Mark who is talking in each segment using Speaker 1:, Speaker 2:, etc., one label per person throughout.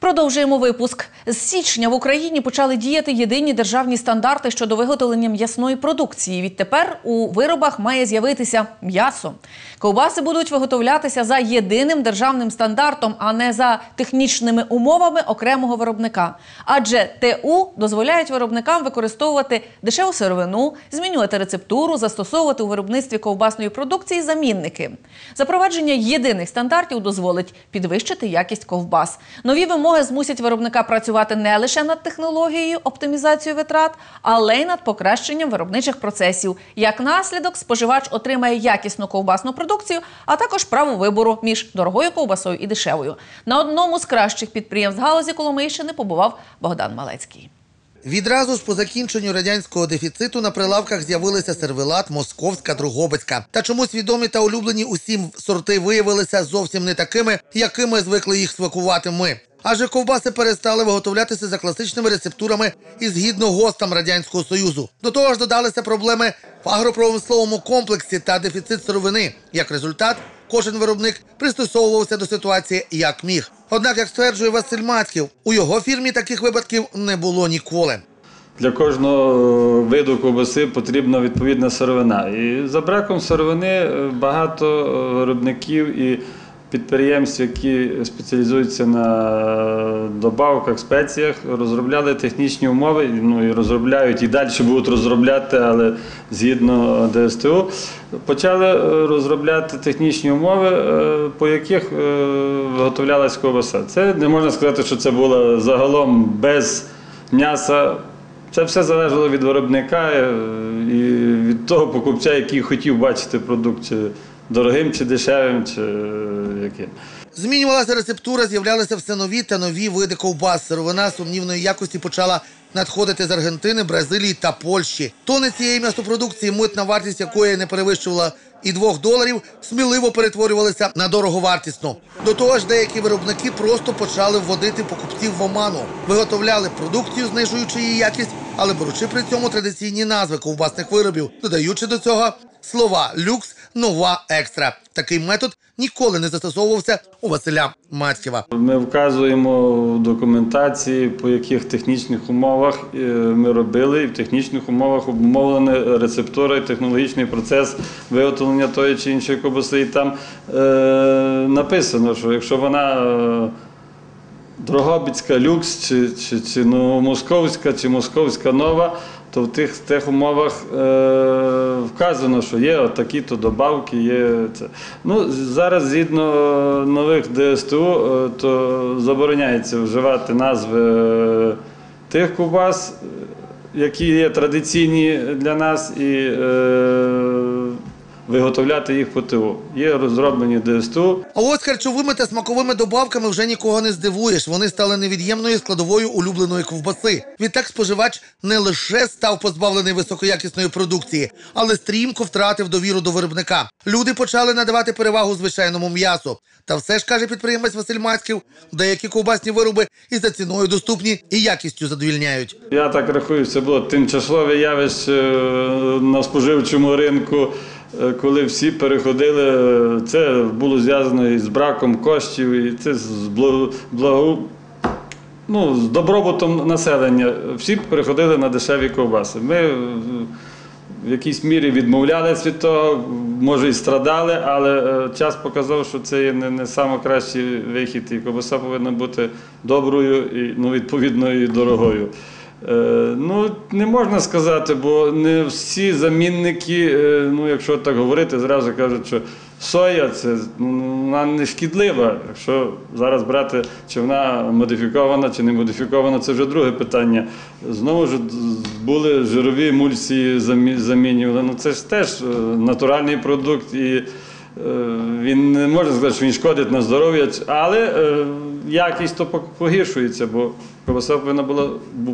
Speaker 1: Продовжуємо випуск. З січня в Україні почали діяти єдині державні стандарти щодо виготовлення м'ясної продукції. Відтепер у виробах має з'явитися м'ясо. Ковбаси будуть виготовлятися за єдиним державним стандартом, а не за технічними умовами окремого виробника. Адже ТУ дозволяють виробникам використовувати дешеву сировину, змінювати рецептуру, застосовувати у виробництві ковбасної продукції замінники. Запровадження єдиних стандартів дозволить підвищити якість ковбас. Нові вимоги змусять виробника працювати не лише над технологією оптимізацією витрат, але й над покращенням виробничих процесів. Як наслідок, споживач отримає якісну ковбасну продукцію, а також право вибору між дорогою ковбасою і дешевою. На одному з кращих підприємств галузі Коломийщини побував Богдан Малецький.
Speaker 2: Відразу ж по закінченню радянського дефіциту на прилавках з'явилися сервелат, московська, другобицька. Та чомусь відомі та улюблені усім сорти виявилися зовсім не такими, якими звикли їх смакувати ми. Адже ковбаси перестали виготовлятися за класичними рецептурами і згідно гостам радянського союзу. До того ж додалися проблеми в агропромисловому комплексі та дефіцит сировини. Як результат, кожен виробник пристосовувався до ситуації як міг. Однак, як стверджує Василь Мацьків, у його фірмі таких випадків не було ніколи.
Speaker 3: Для кожного виду ковбаси потрібна відповідна сировина. І за браком сировини е, багато е, виробників і підприємств, які спеціалізуються на добавках, спеціях, розробляли технічні умови, ну і розробляють і далі будуть розробляти, але згідно ДСТУ, почали е, розробляти технічні умови, е, по яких е, виготовлялась ковбаса. Це не можна сказати, що це було загалом без м'яса. Це все залежало від виробника і від того покупця, який хотів бачити продукт чи дорогим, чи дешевим, чи е, яким.
Speaker 2: Змінювалася рецептура, з'являлися все нові та нові види ковбас. Сировина сумнівної якості почала надходити з Аргентини, Бразилії та Польщі. Тони цієї м'ясопродукції, митна вартість якої не перевищувала і двох доларів, сміливо перетворювалися на дороговартісну. До того ж, деякі виробники просто почали вводити покупців в оману, виготовляли продукцію, знижуючи її якість, але беручи при цьому традиційні назви ковбасних виробів, додаючи до цього слова люкс, нова, екстра. Такий метод ніколи не застосовувався у Василя Мацьківа.
Speaker 3: Ми вказуємо в документації, по яких технічних умовах е, ми робили, і в технічних умовах обумовлена рецептура і технологічний процес виготовлення тої чи іншої ковбаси. І там е, написано, що якщо вона е, Дрогобицька люкс, чи, чи, чи новомосковська, чи московська нова, то в тих, тих умовах е, вказано, що є такі-то добавки, є це. Ну, зараз, згідно нових ДСТУ, е, то забороняється вживати назви е, тих ковбас, які є традиційні для нас, і е, виготовляти їх по ТУ. Є розроблені ДСТУ.
Speaker 2: А ось харчовими та смаковими добавками вже нікого не здивуєш. Вони стали невід'ємною складовою улюбленої ковбаси. Відтак споживач не лише став позбавлений високоякісної продукції, але стрімко втратив довіру до виробника. Люди почали надавати перевагу звичайному м'ясу. Та все ж каже підприємець Василь Мацьків, деякі ковбасні вироби і за ціною доступні, і якістю задовільняють.
Speaker 3: Я так рахую, це було тимчасове явище е, на споживчому ринку, коли всі переходили. е, Це було зв'язано із браком коштів, і це з благо, ну, з добробутом населення. Всі переходили на дешеві ковбаси. Ми е, в якійсь мірі відмовлялися від того, може і страдали, але е, час показав, що це є не, найкращий вихід, і ковбаса повинна бути доброю і ну, відповідно і дорогою. Е, ну, не можна сказати, бо не всі замінники, е, ну, якщо так говорити, зразу кажуть, що соя це ну, вона не шкідлива. Якщо зараз брати, чи вона модифікована, чи не модифікована, це вже друге питання. Знову ж були жирові емульсії замі- замінювали. Ну це ж теж е, натуральний продукт, і він не можна сказати, що він шкодить на здоров'я, але якість то погіршується, бо ковбаса повинна була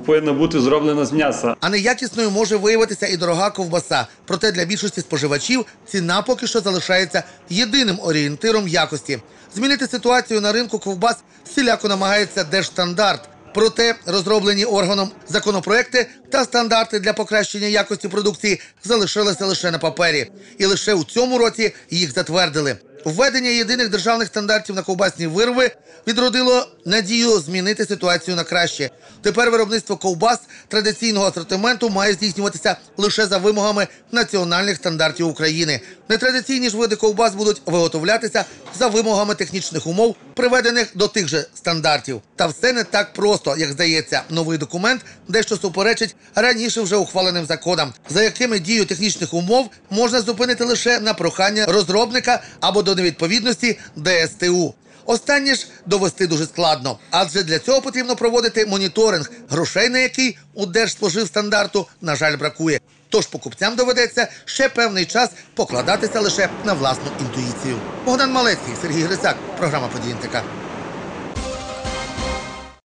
Speaker 3: повинна бути зроблена з м'яса.
Speaker 2: А неякісною може виявитися і дорога ковбаса. Проте для більшості споживачів ціна поки що залишається єдиним орієнтиром якості. Змінити ситуацію на ринку ковбас всіляко намагається держстандарт. Проте розроблені органом законопроекти та стандарти для покращення якості продукції залишилися лише на папері, і лише у цьому році їх затвердили. Введення єдиних державних стандартів на ковбасні вироби відродило надію змінити ситуацію на краще. Тепер виробництво ковбас традиційного асортименту має здійснюватися лише за вимогами національних стандартів України. Нетрадиційні ж види ковбас будуть виготовлятися за вимогами технічних умов, приведених до тих же стандартів. Та все не так просто, як здається. Новий документ дещо суперечить раніше вже ухваленим законам, за якими дію технічних умов можна зупинити лише на прохання розробника або до невідповідності ДСТУ. Останнє ж довести дуже складно, адже для цього потрібно проводити моніторинг, грошей на який у Держспоживстандарту, на жаль, бракує. Тож покупцям доведеться ще певний час покладатися лише на власну інтуїцію. Богдан Малецький, Сергій Грицак, програма «Події НТК».